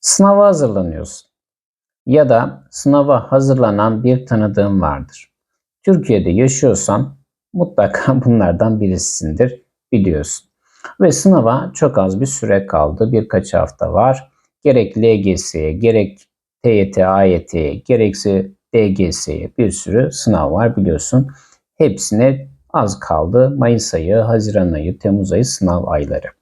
Sınava hazırlanıyorsun ya da sınava hazırlanan bir tanıdığın vardır. Türkiye'de yaşıyorsan mutlaka bunlardan birisisindir biliyorsun. Ve sınava çok az bir süre kaldı. Birkaç hafta var. Gerek LGS'ye, gerek TYT, AYT'ye, gerekse DGS'ye bir sürü sınav var biliyorsun. Hepsine az kaldı. Mayıs ayı, Haziran ayı, Temmuz ayı sınav ayları.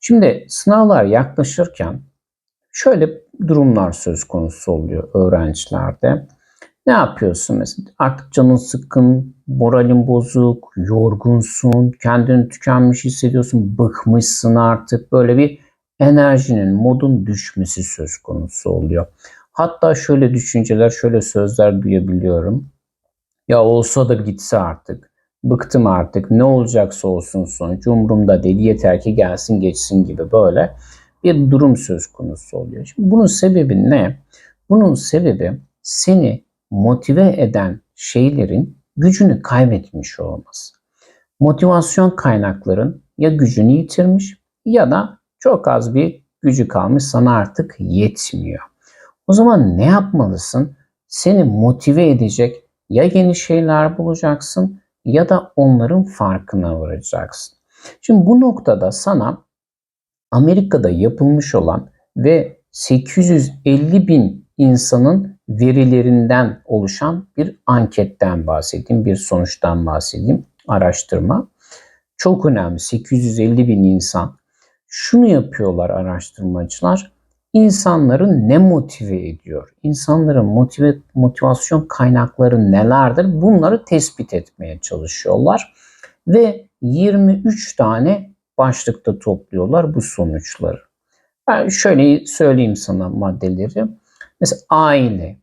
Şimdi sınavlar yaklaşırken şöyle durumlar söz konusu oluyor öğrencilerde. Ne yapıyorsun mesela? Artık canın sıkkın, moralin bozuk, yorgunsun, kendini tükenmiş hissediyorsun, bıkmışsın artık. Böyle bir enerjinin, modun düşmesi söz konusu oluyor. Hatta şöyle düşünceler, şöyle sözler duyabiliyorum. Ya olsa da gitse artık. Bıktım artık. Ne olacaksa olsun sonuç umurumda değil. Yeter ki gelsin geçsin gibi böyle bir durum söz konusu oluyor. Şimdi bunun sebebi ne? Bunun sebebi seni motive eden şeylerin gücünü kaybetmiş olması. Motivasyon kaynakların ya gücünü yitirmiş ya da çok az bir gücü kalmış sana artık yetmiyor. O zaman ne yapmalısın? Seni motive edecek ya yeni şeyler bulacaksın ya da onların farkına varacaksın. Şimdi bu noktada sana Amerika'da yapılmış olan ve 850 bin insanın verilerinden oluşan bir anketten bahsedeyim, bir sonuçtan bahsedeyim, araştırma. Çok önemli, 850 bin insan. Şunu yapıyorlar araştırmacılar, insanları ne motive ediyor? İnsanların motive, motivasyon kaynakları nelerdir? Bunları tespit etmeye çalışıyorlar. Ve 23 tane başlıkta topluyorlar bu sonuçları. Ben şöyle söyleyeyim sana maddeleri. Mesela aile.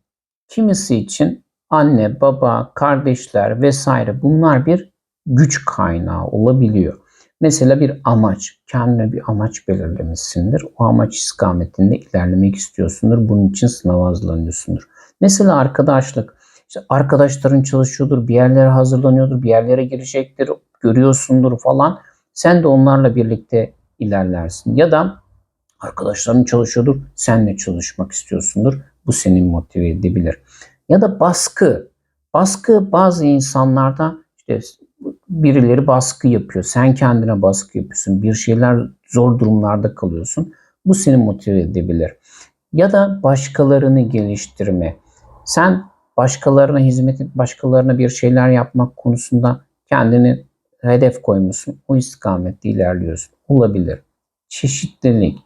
Kimisi için anne, baba, kardeşler vesaire bunlar bir güç kaynağı olabiliyor. Mesela bir amaç, kendine bir amaç belirlemişsindir. O amaç istikametinde ilerlemek istiyorsundur. Bunun için sınava hazırlanıyorsundur. Mesela arkadaşlık. İşte arkadaşların çalışıyordur, bir yerlere hazırlanıyordur, bir yerlere girecektir, görüyorsundur falan. Sen de onlarla birlikte ilerlersin. Ya da arkadaşların çalışıyordur, sen de çalışmak istiyorsundur. Bu seni motive edebilir. Ya da baskı. Baskı bazı insanlarda işte birileri baskı yapıyor. Sen kendine baskı yapıyorsun. Bir şeyler zor durumlarda kalıyorsun. Bu seni motive edebilir. Ya da başkalarını geliştirme. Sen başkalarına hizmet et, başkalarına bir şeyler yapmak konusunda kendini hedef koymuşsun. O istikamette ilerliyorsun. Olabilir. Çeşitlilik.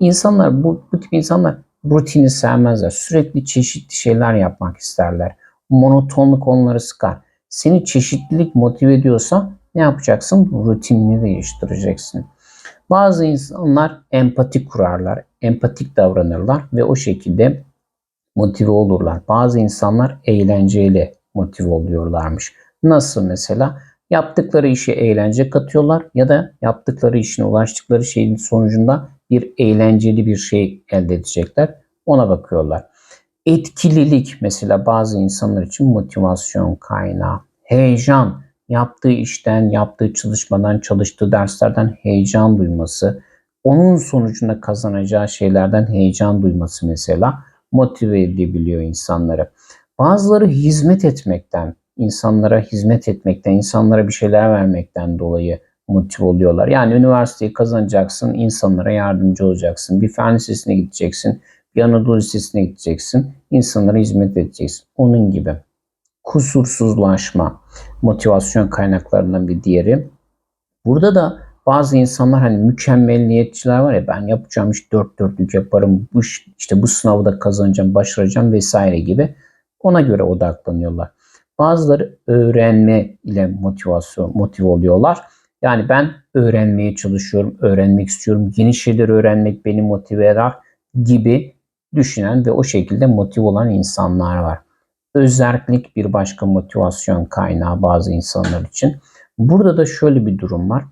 İnsanlar bu, bu tip insanlar rutini sevmezler. Sürekli çeşitli şeyler yapmak isterler. Monotonluk onları sıkar. Seni çeşitlilik motive ediyorsa ne yapacaksın? Rutinini değiştireceksin. Bazı insanlar empati kurarlar, empatik davranırlar ve o şekilde motive olurlar. Bazı insanlar eğlenceyle motive oluyorlarmış. Nasıl mesela? Yaptıkları işe eğlence katıyorlar ya da yaptıkları işine ulaştıkları şeyin sonucunda bir eğlenceli bir şey elde edecekler. Ona bakıyorlar. Etkililik mesela bazı insanlar için motivasyon kaynağı. Heyecan, yaptığı işten, yaptığı çalışmadan, çalıştığı derslerden heyecan duyması, onun sonucunda kazanacağı şeylerden heyecan duyması mesela motive edebiliyor insanları. Bazıları hizmet etmekten, insanlara hizmet etmekten, insanlara bir şeyler vermekten dolayı motive oluyorlar. Yani üniversiteyi kazanacaksın, insanlara yardımcı olacaksın. Bir fen lisesine gideceksin, bir Anadolu Lisesi'ne gideceksin. insanlara hizmet edeceksin. Onun gibi. Kusursuzlaşma motivasyon kaynaklarından bir diğeri. Burada da bazı insanlar hani mükemmelliyetçiler var ya ben yapacağım iş dört dörtlük yaparım. Bu işte bu sınavı da kazanacağım, başaracağım vesaire gibi ona göre odaklanıyorlar. Bazıları öğrenme ile motivasyon motive oluyorlar. Yani ben öğrenmeye çalışıyorum, öğrenmek istiyorum, yeni şeyler öğrenmek beni motive eder gibi düşünen ve o şekilde motive olan insanlar var. Özellik bir başka motivasyon kaynağı bazı insanlar için. Burada da şöyle bir durum var.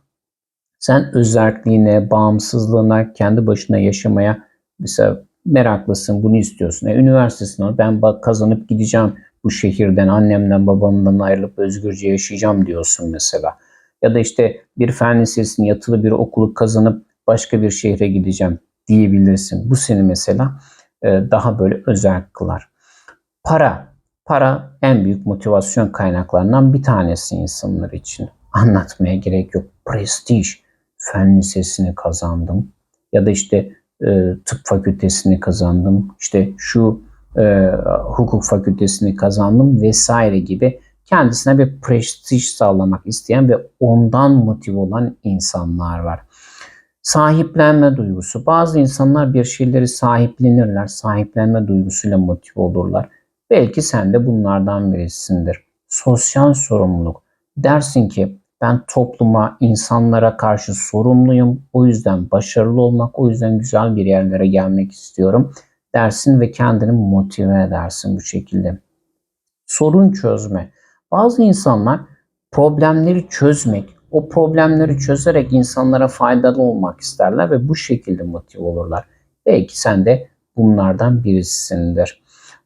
Sen özelliğine, bağımsızlığına, kendi başına yaşamaya mesela meraklısın, bunu istiyorsun. E, üniversite ben kazanıp gideceğim bu şehirden, annemden, babamdan ayrılıp özgürce yaşayacağım diyorsun mesela. ya da işte bir fen lisesini yatılı bir okulu kazanıp başka bir şehre gideceğim diyebilirsin. Bu seni mesela daha böyle özel kılar. Para. Para en büyük motivasyon kaynaklarından bir tanesi insanlar için. Anlatmaya gerek yok. Prestij. Fen lisesini kazandım. Ya da işte e, tıp fakültesini kazandım. İşte şu e, hukuk fakültesini kazandım vesaire gibi kendisine bir prestij sağlamak isteyen ve ondan motive olan insanlar var. Sahiplenme duygusu. Bazı insanlar bir şeyleri sahiplenirler. Sahiplenme duygusuyla motive olurlar. Belki sen de bunlardan birisindir. Sosyal sorumluluk. Dersin ki ben topluma, insanlara karşı sorumluyum. O yüzden başarılı olmak, o yüzden güzel bir yerlere gelmek istiyorum dersin ve kendini motive edersin bu şekilde. Sorun çözme. Bazı insanlar problemleri çözmek, o problemleri çözerek insanlara faydalı olmak isterler ve bu şekilde motive olurlar. Belki sen de bunlardan birisisindir.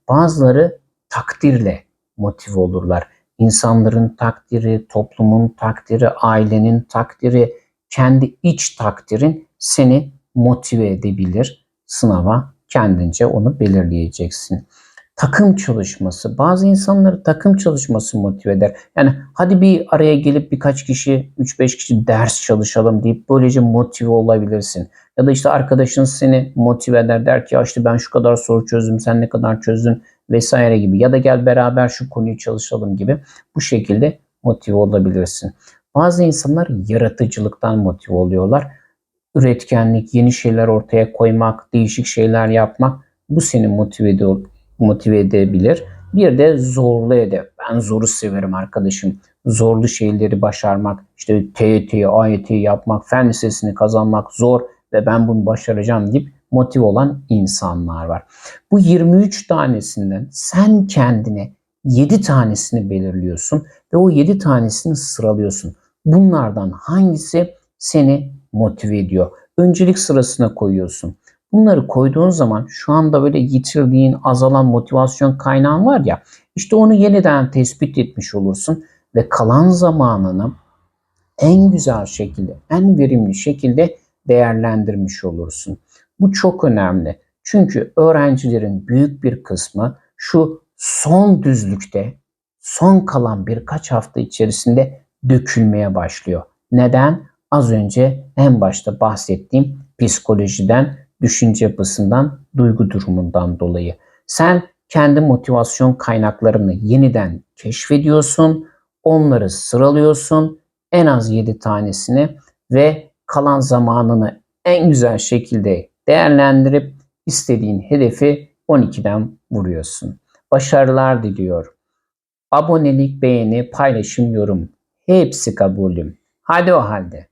Bazıları takdirle motive olurlar. İnsanların takdiri, toplumun takdiri, ailenin takdiri, kendi iç takdirin seni motive edebilir sınava kendince onu belirleyeceksin. Takım çalışması. Bazı insanları takım çalışması motive eder. Yani hadi bir araya gelip birkaç kişi, 3-5 kişi ders çalışalım deyip böylece motive olabilirsin. Ya da işte arkadaşın seni motive eder der ki işte ben şu kadar soru çözdüm, sen ne kadar çözdün vesaire gibi. Ya da gel beraber şu konuyu çalışalım gibi. Bu şekilde motive olabilirsin. Bazı insanlar yaratıcılıktan motive oluyorlar üretkenlik, yeni şeyler ortaya koymak, değişik şeyler yapmak bu seni motive, ede motive edebilir. Bir de zorlu ede. Ben zoru severim arkadaşım. Zorlu şeyleri başarmak, işte TYT, AYT yapmak, fen lisesini kazanmak zor ve ben bunu başaracağım deyip motive olan insanlar var. Bu 23 tanesinden sen kendine 7 tanesini belirliyorsun ve o 7 tanesini sıralıyorsun. Bunlardan hangisi seni motive ediyor. Öncelik sırasına koyuyorsun. Bunları koyduğun zaman şu anda böyle yitirdiğin, azalan motivasyon kaynağın var ya, işte onu yeniden tespit etmiş olursun ve kalan zamanını en güzel şekilde, en verimli şekilde değerlendirmiş olursun. Bu çok önemli. Çünkü öğrencilerin büyük bir kısmı şu son düzlükte, son kalan birkaç hafta içerisinde dökülmeye başlıyor. Neden? az önce en başta bahsettiğim psikolojiden, düşünce yapısından, duygu durumundan dolayı. Sen kendi motivasyon kaynaklarını yeniden keşfediyorsun, onları sıralıyorsun, en az 7 tanesini ve kalan zamanını en güzel şekilde değerlendirip istediğin hedefi 12'den vuruyorsun. Başarılar diliyorum. Abonelik, beğeni, paylaşım, yorum hepsi kabulüm. Hadi o halde.